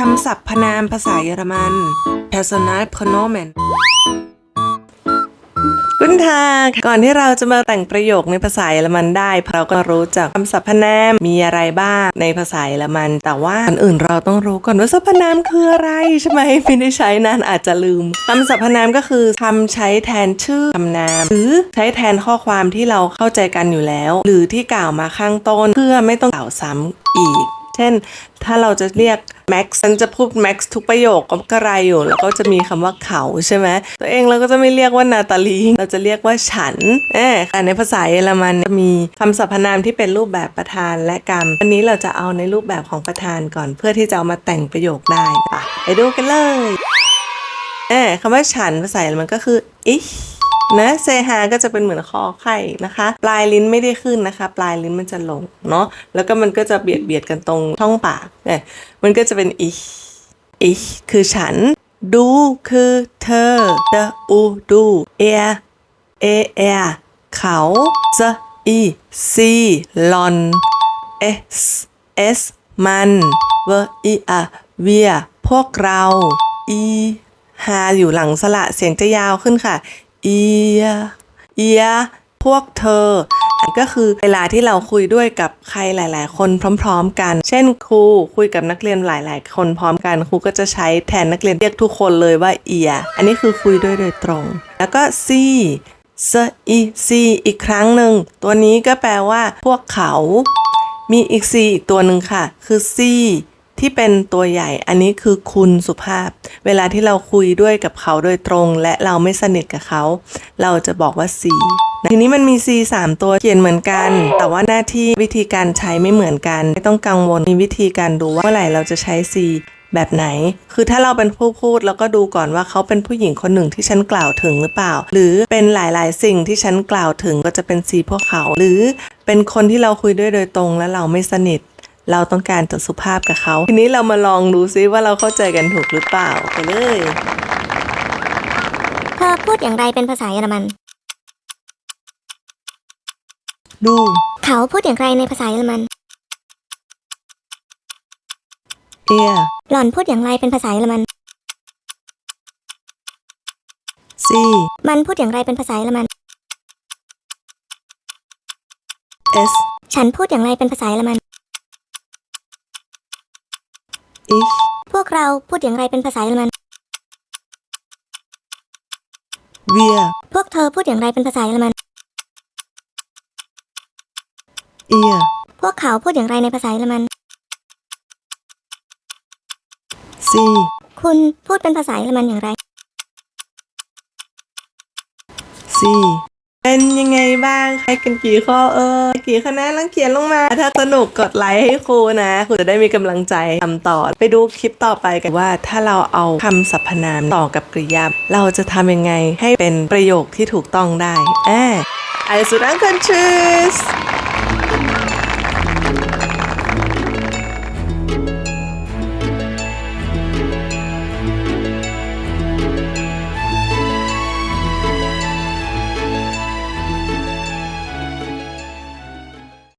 คำศัพท์พนามภาษาเยอรมัน personal pronomen คุณทาก่อนที่เราจะมาแต่งประโยคในภาษาเยอรมันได้ เราก็รู้จักคำสรรพนามมีอะไรบ้างในภาษาเยอรมัน แต่ว่าก่อนอื่นเราต้องรู้ก่อนว่าสรรพนามคืออะไรใช่ไหมไม่ได้ใช้นานอาจจะลืมคำสรรพนามก็คือคำใช้แทนชื่อคำนาม หรือใช้แทนข้อความที่เราเข้าใจกันอยู่แล้ว หรือที่กล่าวมาข้างต้นเพื่อไม่ต้องกล่าวซ้ำอีก เช่น ถ้าเราจะเรียก แม็กซ์ฉันจะพูดแม็กซ์ทุกประโยคก็กระไรอยู่ แล้วก็จะมีคำว่าเขาใช่ไหมตัวเองเราก็จะไม่เรียกว่านาตาลี เราจะเรียกว่าฉันเออแต่ในภาษาเยอรมันจะมีคำสรรพนามที่เป็นรูปแบบประธานและกรรมอันนี้เราจะเอาในรูปแบบของประธานก่อนเพื่อที่จะเอามาแต่งประโยคได้ปะไปดูกันเลยเออคำว่าฉันภาษาเยอรมันก็คือ ich นะเซฮาก็จะเป็นเหมือนคอไข่นะคะ ปลายลิ้นไม่ได้ขึ้นนะคะ ปลายลิ้นมันจะลงเนาะแล้วก็มันก็จะเบียดเบียดกันตรงช่องปากเนี่ยมันก็จะเป็น ich ich คือฉัน ดูคือเธอ the u ดู er er er เขา the i sie หลอน s s มัน v i a wir พวกเรา i ฮาอยู่หลังสระเสียงจะยาวขึ้นค่ะ เอียเอียพวกเธอก็คือเวลาที่เราคุยด้วยกับใครหลาย ๆ คนพร้อม ๆ กัน เช่นครูคุยกับนักเรียนหลาย ๆ คนพร้อมกันครูก็จะใช้แทนนักเรียนเรียกทุกคนเลยว่าเอีย อันนี้คือคุยด้วยโดยตรง แล้วก็ซีซอีซีอีกครั้งหนึ่ง ตัวนี้ก็แปลว่า พวกเขา มีอีกซีอีกตัวหนึ่งค่ะ คือซี ที่เป็นตัวใหญ่อันนี้คือคุณสุภาพ เวลาที่เราคุยด้วยกับเขาโดยตรง และเราไม่สนิทกับเขา เราจะบอกว่าซีทีนี้มันมี C 3ตัวเขียนเหมือนกัน แต่ว่าหน้าที่วิธีการใช้ไม่เหมือนกัน ไม่ต้องกังวลมีวิธีการดูว่าเมื่อไหร่เราจะใช้ C แบบไหน คือถ้าเราเป็นผู้พูดแล้วก็ดูก่อนว่าเขาเป็นผู้หญิงคนหนึ่งที่ฉันกล่าวถึงหรือเปล่า หรือเป็นหลายๆ สิ่งที่ฉันกล่าวถึงก็จะเป็น C พวกเขา หรือเป็นคนที่เราคุยด้วยโดยตรงและเราไม่สนิท เราต้องการจะสุภาพกับเขา ทีนี้เรามาลองดูซิว่าเราเข้าใจกันถูกหรือเปล่าไปเลย เธอพูดอย่างไรเป็นภาษาเยอรมัน ดู เขาพูดอย่างไรในภาษาเยอรมัน เอียหล่อนพูดอย่างไรเป็นภาษาเยอรมัน ซี มันพูดอย่างไรเป็นภาษาเยอรมัน เอส ฉันพูดอย่างไรเป็นภาษาเยอรมัน อิชพวกเราพูดอย่างไรเป็นภาษาเยอรมันเวียพวกเธอพูดอย่างไรเป็นภาษาเยอรมันเอียพวกเขาพูดอย่างไรในภาษาเยอรมันซีคุณพูดเป็นภาษาเยอรมันอย่างไรซี เป็นยังไงบ้างให้กันกี่ข้อเออ กี่คะแนนลังเขียนลงมา ถ้าสนุกกดไลค์ให้ครูนะครูจะได้มีกำลังใจทำต่อ ไปดูคลิปต่อไปกันว่า ถ้าเราเอาคำสรรพนามต่อกับกริยา เราจะทำยังไงให้เป็นประโยคที่ถูกต้องได้แอบไอสุดังคันชูส